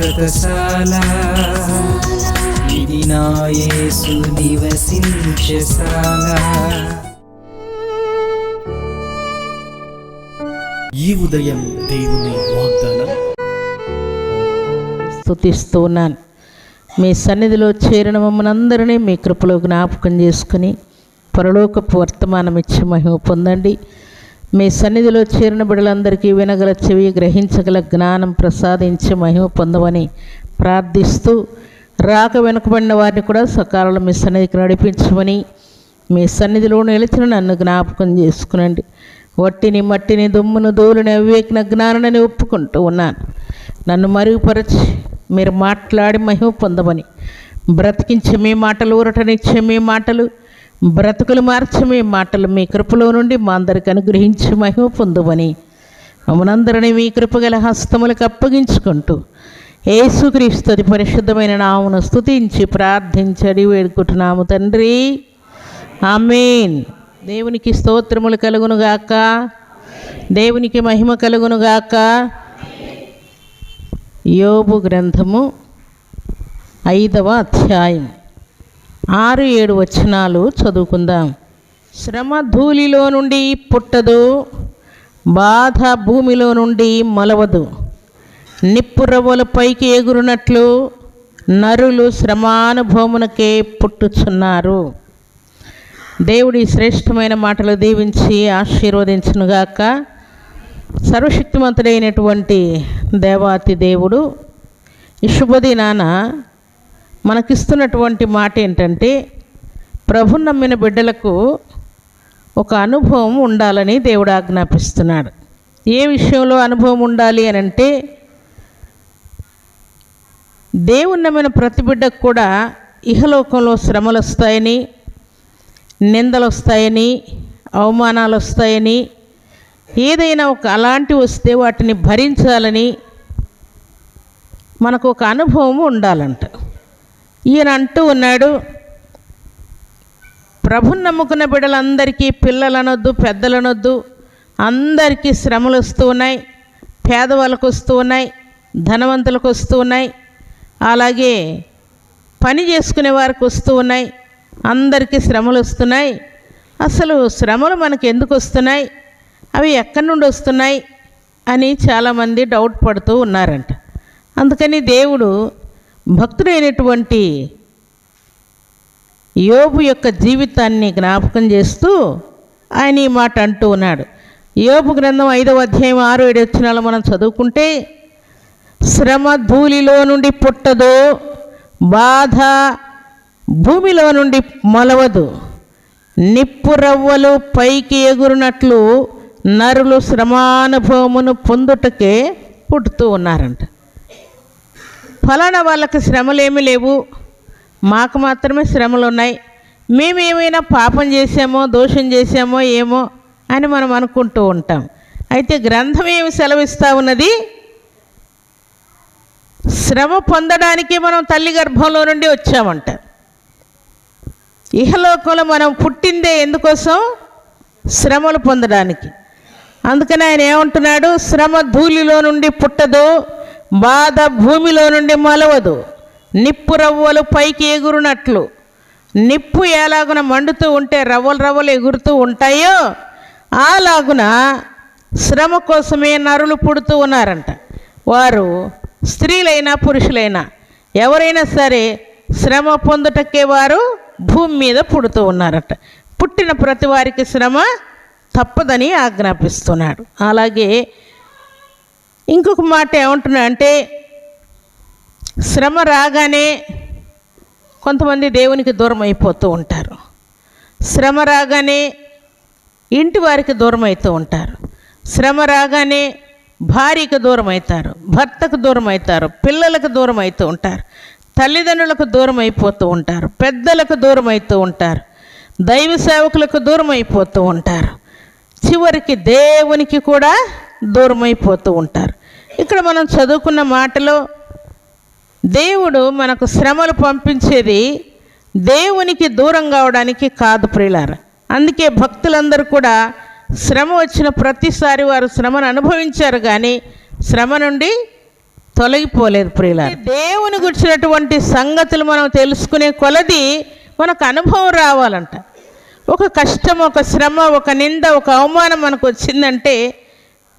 శాశ్వతశాల ఇది నా యేసు నివసించశాల ఈ ఉదయం దేవుని వాగ్దానం. ఉన్నాను మీ సన్నిధిలో చేరిన మమ్మల్ని అందరినీ మీ కృపలో జ్ఞాపకం చేసుకుని పరలోకపు వర్తమానం ఇచ్చి మహిమ పొందండి. మీ సన్నిధిలో చేరిన బిడలందరికీ వినగల చెవి గ్రహించగల జ్ఞానం ప్రసాదించి మహిమ పొందమని ప్రార్థిస్తూ రాక వెనుకబడిన వారిని కూడా సకాలంలో మీ సన్నిధికి నడిపించమని మీ సన్నిధిలో నిలిచిన నన్ను జ్ఞాపకం చేసుకునండి. వట్టిని మట్టిని దుమ్మును దూలుని అవివేకిన జ్ఞానాన్ని ఒప్పుకుంటూ ఉన్నాను. నన్ను మరుగుపరచి మీరు మాట్లాడి మహిమ పొందమని బ్రతికించే మీ మాటలు ఊరటనిచ్చే మీ మాటలు బ్రతుకులు మార్చమే మాటలు మీ కృపలో నుండి మా అందరికి అనుగ్రహించి మహిమ పొందుమని మమ్మనందరినీ మీ కృపగల హస్తములకు అప్పగించుకుంటూ ఏసుక్రీస్తుది పరిశుద్ధమైన నామును స్తుతించి ప్రార్థించడి వేడుకుంటున్నాము తండ్రి. ఆమెన్. దేవునికి స్తోత్రములు కలుగునుగాక దేవునికి మహిమ కలుగునుగాక యోబు గ్రంథము ఐదవ అధ్యాయం. ఆరు ఏడు వచనాలు చదువుకుందాం. శ్రమ ధూళిలో నుండి పుట్టదు బాధ భూమిలో నుండి మొలవదు. నిప్పు రవ్వల పైకి ఎగురునట్లు నరులు శ్రమానుభవమునకే పుట్టుచున్నారు. దేవుడి శ్రేష్టమైన మాటలు దీవించి ఆశీర్వదించునుగాక. సర్వశక్తిమంతుడైనటువంటి దేవాతి దేవుడు ఈ శుభదినాన మనకిస్తున్నటువంటి మాట ఏంటంటే ప్రభు నమ్మిన బిడ్డలకు ఒక అనుభవం ఉండాలని దేవుడు ఆజ్ఞాపిస్తున్నాడు. ఏ విషయంలో అనుభవం ఉండాలి అని అంటే దేవుని నమ్మిన ప్రతి బిడ్డకు కూడా ఇహలోకంలో శ్రమలు వస్తాయని నిందలు వస్తాయని అవమానాలు వస్తాయని ఏదైనా ఒక అలాంటి వస్తే వాటిని భరించాలని మనకు ఒక అనుభవం ఉండాలంట. ఈయన అంటూ ఉన్నాడు ప్రభుని నమ్ముకున్న బిడ్డలందరికీ పిల్లలనొద్దు పెద్దలనొద్దు అందరికీ శ్రమలు వస్తూ ఉన్నాయి పేదవాళ్ళకు వస్తూ ఉన్నాయి ధనవంతులకు వస్తూ ఉన్నాయి అలాగే పని చేసుకునే వారికి వస్తూ ఉన్నాయి అందరికీ శ్రమలు వస్తున్నాయి. అసలు శ్రమలు మనకు ఎందుకు వస్తున్నాయి? అవి ఎక్కడి నుండి వస్తున్నాయి? అని చాలామంది డౌట్ పడుతూ ఉన్నారంట. అందుకని దేవుడు భక్తుడైనటువంటి యోబు యొక్క జీవితాన్ని జ్ఞాపకం చేస్తూ ఆయన ఈ మాట అంటూ ఉన్నాడు. యోబు గ్రంథం ఐదవ అధ్యాయం ఆరు ఏడు వచ్చినాలో మనం చదువుకుంటే శ్రమ ధూళిలో నుండి పుట్టదు బాధ భూమిలో నుండి మొలవదు. నిప్పు రవ్వలు పైకి ఎగురునట్లు నరులు శ్రమానుభవమును పొందుటకే పుట్టుతూ ఉన్నారంట. ఫలానా వాళ్ళకి శ్రమలేమీ లేవు. మాకు మాత్రమే శ్రమలు ఉన్నాయి మేమేమైనా పాపం చేసామో దోషం చేసామో ఏమో అని మనం అనుకుంటూ ఉంటాం. అయితే గ్రంథం ఏమి సెలవిస్తూ ఉన్నది? శ్రమ పొందడానికి మనం తల్లి గర్భంలో నుండి వచ్చామంట. ఇహలోకంలో మనం పుట్టిందే ఎందుకోసం? శ్రమలు పొందడానికి. అందుకని ఆయన ఏమంటున్నాడు? శ్రమ ధూళిలో నుండి పుట్టదు. బాధ భూమిలో నుండి మొలవదు. నిప్పు రవ్వలు పైకి ఎగురునట్లు. నిప్పు ఎలాగున మండుతూ ఉంటే రవ్వలు రవ్వలు ఎగురుతూ ఉంటాయో అలాగున శ్రమ కోసమే నరులు పుడుతూ ఉన్నారంట. వారు స్త్రీలైనా పురుషులైనా ఎవరైనా సరే శ్రమ పొందుటకే వారు భూమి మీద పుడుతూ ఉన్నారట. పుట్టిన ప్రతి వారికి శ్రమ తప్పదని ఆజ్ఞాపిస్తున్నాడు. అలాగే ఇంకొక మాట ఏమంటున్నా అంటే శ్రమ రాగానే కొంతమంది దేవునికి దూరం అయిపోతూ ఉంటారు. శ్రమ రాగానే ఇంటి వారికి దూరం అవుతూ ఉంటారు. శ్రమ రాగానే భార్యకు దూరం అవుతారు భర్తకు దూరం అవుతారు పిల్లలకు దూరం అవుతూ ఉంటారు తల్లిదండ్రులకు దూరం అయిపోతూ ఉంటారు పెద్దలకు దూరం అవుతూ ఉంటారు దైవ సేవకులకు దూరం అయిపోతూ ఉంటారు. చివరికి దేవునికి కూడా దూరం అయిపోతూ ఉంటారు. ఇక్కడ మనం చదువుకున్న మాటలో దేవుడు మనకు శ్రమలు పంపించేది దేవునికి దూరం కావడానికి కాదు ప్రియులార. అందుకే భక్తులందరూ కూడా శ్రమ వచ్చిన ప్రతిసారి వారు శ్రమను అనుభవించారు కానీ శ్రమ నుండి తొలగిపోలేదు ప్రియులారు. దేవుని గుర్చినటువంటి సంగతులు మనం తెలుసుకునే కొలది మనకు అనుభవం రావాలంట. ఒక కష్టం ఒక శ్రమ ఒక నింద ఒక అవమానం మనకు వచ్చిందంటే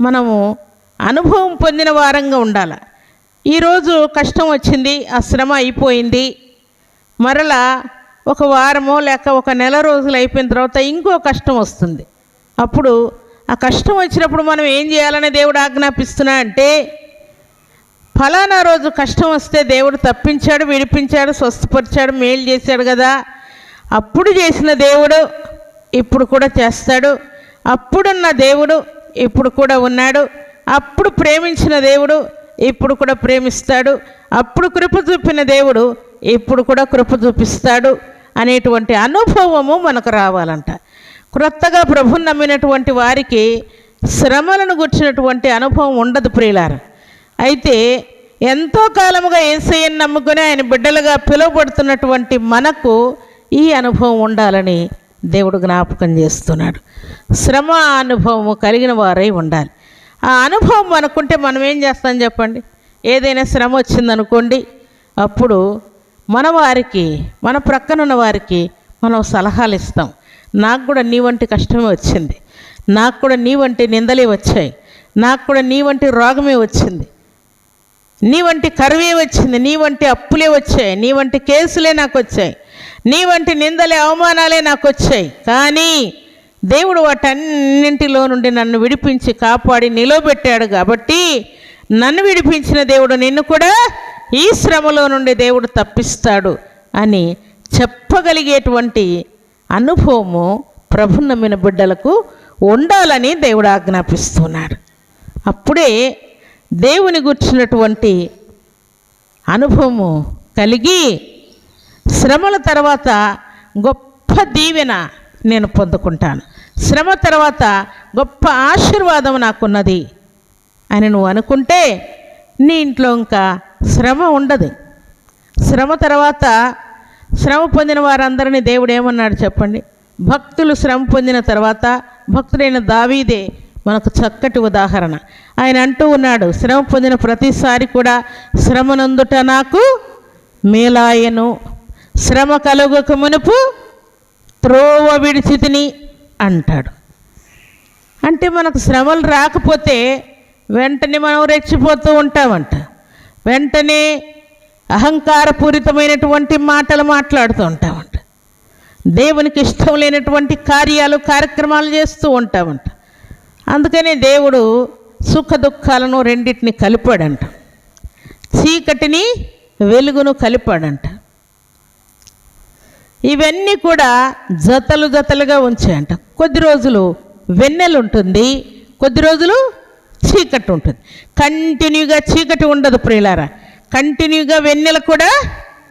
మనము అనుభవం పొందిన వారంగా ఉండాలి. ఈరోజు కష్టం వచ్చింది ఆ శ్రమ అయిపోయింది. మరలా ఒక వారమో లేక ఒక నెల రోజులు అయిపోయిన తర్వాత ఇంకో కష్టం వస్తుంది. అప్పుడు ఆ కష్టం వచ్చినప్పుడు మనం ఏం చేయాలని దేవుడు ఆజ్ఞాపిస్తున్నా అంటే ఫలానా రోజు కష్టం వస్తే దేవుడు తప్పించాడు విడిపించాడు స్వస్థపరిచాడు మేలు చేశాడు కదా. అప్పుడు చేసిన దేవుడు ఇప్పుడు కూడా చేస్తాడు. అప్పుడున్న దేవుడు ఇప్పుడు కూడా ఉన్నాడు. అప్పుడు ప్రేమించిన దేవుడు ఇప్పుడు కూడా ప్రేమిస్తాడు. అప్పుడు కృప చూపిన దేవుడు ఇప్పుడు కూడా కృప చూపిస్తాడు అనేటువంటి అనుభవము మనకు రావాలంట. క్రొత్తగా ప్రభుని నమ్మినటువంటి వారికి శ్రమలను గుర్చినటువంటి అనుభవం ఉండదు ప్రియులారు. అయితే ఎంతో కాలముగా ఏసయ్యని నమ్ముకుని ఆయన బిడ్డలుగా పిలువబడుతున్నటువంటి మనకు ఈ అనుభవం ఉండాలని దేవుడు జ్ఞాపకం చేస్తున్నాడు. శ్రమ అనుభవము కలిగిన వారై ఉండాలి. ఆ అనుభవం మనకుంటే మనం ఏం చేస్తాం చెప్పండి? ఏదైనా శ్రమ వచ్చిందనుకోండి అప్పుడు మన వారికి మన ప్రక్కనున్న వారికి మనం సలహాలు ఇస్తాం. నాకు కూడా నీ వంటి కష్టమే వచ్చింది. నాకు కూడా నీ వంటి నిందలే వచ్చాయి. నాకు కూడా నీ వంటి రోగమే వచ్చింది. నీ వంటి కరువే వచ్చింది. నీ వంటి అప్పులే వచ్చాయి. నీ వంటి కేసులే నాకు వచ్చాయి. నీ వంటి నిందలే అవమానాలే నాకు వచ్చాయి. కానీ దేవుడు వాటన్నింటిలో నుండి నన్ను విడిపించి కాపాడి నిలవబెట్టాడు కాబట్టి నన్ను విడిపించిన దేవుడు నిన్ను కూడా ఈ శ్రమలో నుండి దేవుడు తప్పిస్తాడు అని చెప్పగలిగేటువంటి అనుభవము ప్రభు నమ్మిన బిడ్డలకు ఉండాలని దేవుడు ఆజ్ఞాపిస్తున్నాడు. అప్పుడే దేవుని గుర్చినటువంటి అనుభవము కలిగి శ్రమల తర్వాత గొప్ప దీవెన నేను పొందుకుంటాను. శ్రమ తర్వాత గొప్ప ఆశీర్వాదం నాకున్నది. అని నువ్వు అనుకుంటే నీ ఇంట్లో ఇంకా శ్రమ ఉండదు. శ్రమ తర్వాత శ్రమ పొందిన వారందరినీ దేవుడు ఏమన్నాడు చెప్పండి? భక్తులు శ్రమ పొందిన తర్వాత భక్తుడైన దావీదే మనకు చక్కటి ఉదాహరణ. ఆయన అంటూ ఉన్నాడు శ్రమ పొందిన ప్రతిసారి కూడా శ్రమనందుట నాకు మేలాయను. శ్రమ కలుగక మునుపు త్రోవ విడిచితిని. అంటాడు. అంటే మనకు శ్రమలు రాకపోతే వెంటనే మనం రెచ్చిపోతూ ఉంటామంట. వెంటనే అహంకారపూరితమైనటువంటి మాటలు మాట్లాడుతూ ఉంటామంట. దేవునికి ఇష్టం లేనటువంటి కార్యాలు కార్యక్రమాలు చేస్తూ ఉంటామంట. అందుకనే దేవుడు సుఖ దుఃఖాలను రెండింటిని కలిపాడంట. చీకటిని వెలుగును కలిపాడంట. ఇవన్నీ కూడా జతలు జతలుగా ఉంచాయంట. కొద్ది రోజులు వెన్నెలు ఉంటుంది కొద్ది రోజులు చీకటి ఉంటుంది. కంటిన్యూగా చీకటి ఉండదు ప్రియులారా. కంటిన్యూగా వెన్నెల కూడా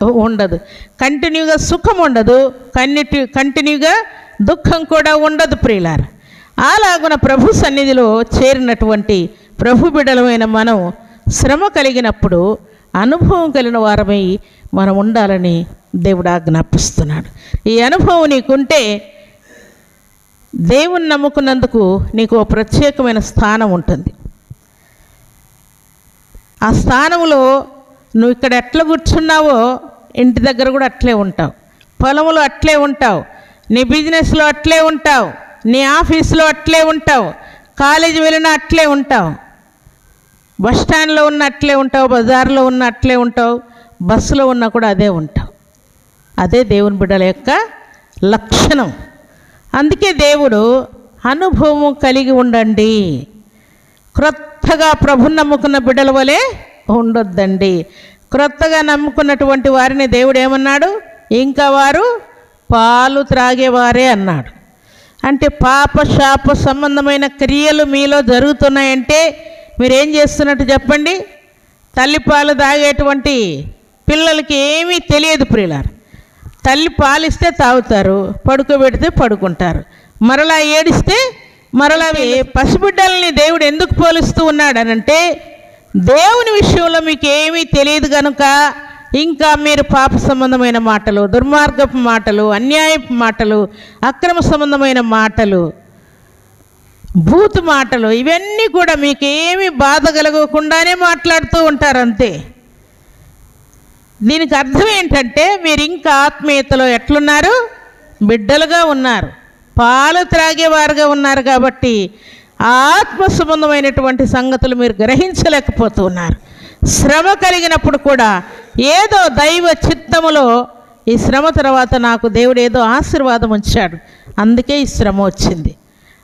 ఉండదు. కంటిన్యూగా సుఖం ఉండదు కన్నిటి కంటిన్యూగా దుఃఖం కూడా ఉండదు ప్రియులారా. అలాగున ప్రభు సన్నిధిలో చేరినటువంటి ప్రభు బిడలమైన మనం శ్రమ కలిగినప్పుడు అనుభవం కలిగిన వారమై మనం ఉండాలని దేవుడు ఆజ్ఞాపిస్తున్నాడు ఈ అనుభవం నీకుంటే దేవుని నమ్ముకున్నందుకు నీకు ఓ ప్రత్యేకమైన స్థానం ఉంటుంది. ఆ స్థానంలో నువ్వు ఇక్కడ ఎట్లా కూర్చున్నావో ఇంటి దగ్గర కూడా అట్లే ఉంటావు. పొలంలో అట్లే ఉంటావు. నీ బిజినెస్లో అట్లే ఉంటావు. నీ ఆఫీస్లో అట్లే ఉంటావు. కాలేజీ వెళ్ళినా అట్లే ఉంటావు. బస్ స్టాండ్లో ఉన్న అట్లే ఉంటావు. బజార్లో ఉన్న అట్లే ఉంటావు. బస్సులో ఉన్నా కూడా అదే ఉంటావు. అదే దేవుని బిడ్డల యొక్క లక్షణం. అందుకే దేవుడు అనుభవం కలిగి ఉండండి. క్రొత్తగా ప్రభుని నమ్ముకున్న బిడ్డల వలె ఉండొద్దండి. క్రొత్తగా నమ్ముకున్నటువంటి వారిని దేవుడు ఏమన్నాడు? ఇంకా వారు పాలు త్రాగేవారే అన్నాడు. అంటే పాప శాప సంబంధమైన క్రియలు మీలో జరుగుతున్నాయంటే మీరేం చేస్తున్నట్టు చెప్పండి? తల్లిపాలు తాగేటువంటి పిల్లలకి ఏమీ తెలియదు ప్రియులారు. తల్లి పాలిస్తే తాగుతారు పడుకోబెడితే పడుకుంటారు. మరలా ఏడిస్తే మరలా పసిబిడ్డల్ని దేవుడు ఎందుకు పోలుస్తూ ఉన్నాడనంటే దేవుని విషయంలో మీకు ఏమీ తెలియదు కనుక ఇంకా మీరు పాప సంబంధమైన మాటలు దుర్మార్గపు మాటలు అన్యాయపు మాటలు అక్రమ సంబంధమైన మాటలు బూతు మాటలు ఇవన్నీ కూడా మీకు ఏమి బాధ కలగకుండానే మాట్లాడుతూ ఉంటారు అంతే. దీనికి అర్థం ఏంటంటే మీరు ఇంకా ఆత్మీయతలో ఎట్లున్నారు? బిడ్డలుగా ఉన్నారు. పాలు త్రాగేవారుగా ఉన్నారు కాబట్టి ఆత్మ సంబంధమైనటువంటి సంగతులు మీరు గ్రహించలేకపోతూ ఉన్నారు. శ్రమ కలిగినప్పుడు కూడా ఏదో దైవ చిత్తములో ఈ శ్రమ తర్వాత నాకు దేవుడు ఏదో ఆశీర్వాదం ఉంచాడు. అందుకే ఈ శ్రమ వచ్చింది.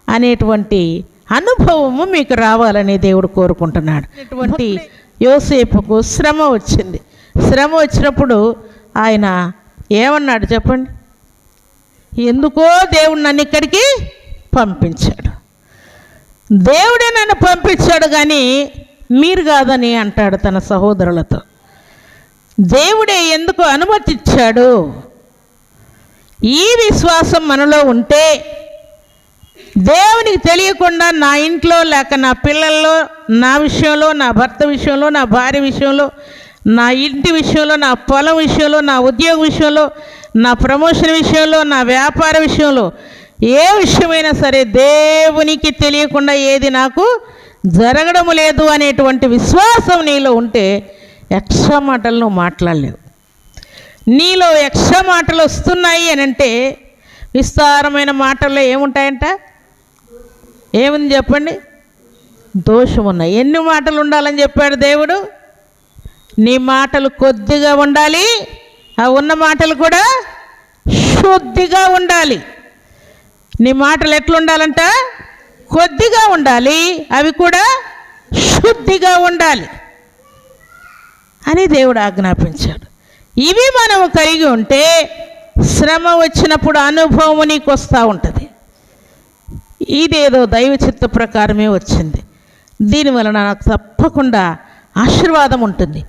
అనేటువంటి అనుభవము మీకు రావాలని దేవుడు కోరుకుంటున్నాడు. అటువంటి యోసేపుకు శ్రమ వచ్చింది. శ్రమ వచ్చినప్పుడు ఆయన ఏమన్నాడు చెప్పండి? ఎందుకో దేవుడు నన్ను ఇక్కడికి పంపించాడు. దేవుడే నన్ను పంపించాడు కానీ మీరు కాదని అంటాడు తన సహోదరులతో. దేవుడే ఎందుకు అనుమతిచ్చాడు? ఈ విశ్వాసం మనలో ఉంటే దేవునికి తెలియకుండా నా ఇంట్లో లేక నా పిల్లల్లో నా విషయంలో నా భర్త విషయంలో నా భార్య విషయంలో నా ఇంటి విషయంలో నా పొలం విషయంలో నా ఉద్యోగ విషయంలో నా ప్రమోషన్ విషయంలో నా వ్యాపార విషయంలో ఏ విషయమైనా సరే దేవునికి తెలియకుండా ఏది నాకు జరగడం లేదు అనేటువంటి విశ్వాసం నీలో ఉంటే యక్ష మాటలను మాట్లాడలేవు నీలో యక్ష మాటలు వస్తున్నాయి అని అంటే విస్తారమైన మాటల్లో ఏముంటాయంట? ఏముంది చెప్పండి? దోషం ఉన్నాయి ఎన్ని మాటలు ఉండాలని చెప్పాడు దేవుడు? నీ మాటలు కొద్దిగా ఉండాలి ఆ ఉన్న మాటలు కూడా శుద్ధిగా ఉండాలి. నీ మాటలు ఎట్లుండాలంట? కొద్దిగా ఉండాలి అవి కూడా శుద్ధిగా ఉండాలి అని దేవుడు ఆజ్ఞాపించాడు. ఇవి మనం కలిగి ఉంటే శ్రమ వచ్చినప్పుడు అనుభవం నీకు వస్తూ ఉంటుంది. ఇదేదో దైవ చిత్త ప్రకారమే వచ్చింది. దీనివలన నాకు తప్పకుండా ఆశీర్వాదం ఉంటుంది.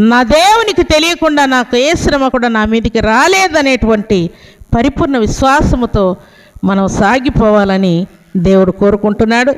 నా దేవునికి తెలియకుండా నాకు ఏ శ్రమ కూడా నా మీదికి రాలేదనేటువంటి పరిపూర్ణ విశ్వాసముతో మనం సాగిపోవాలని దేవుడు కోరుకుంటున్నాడు.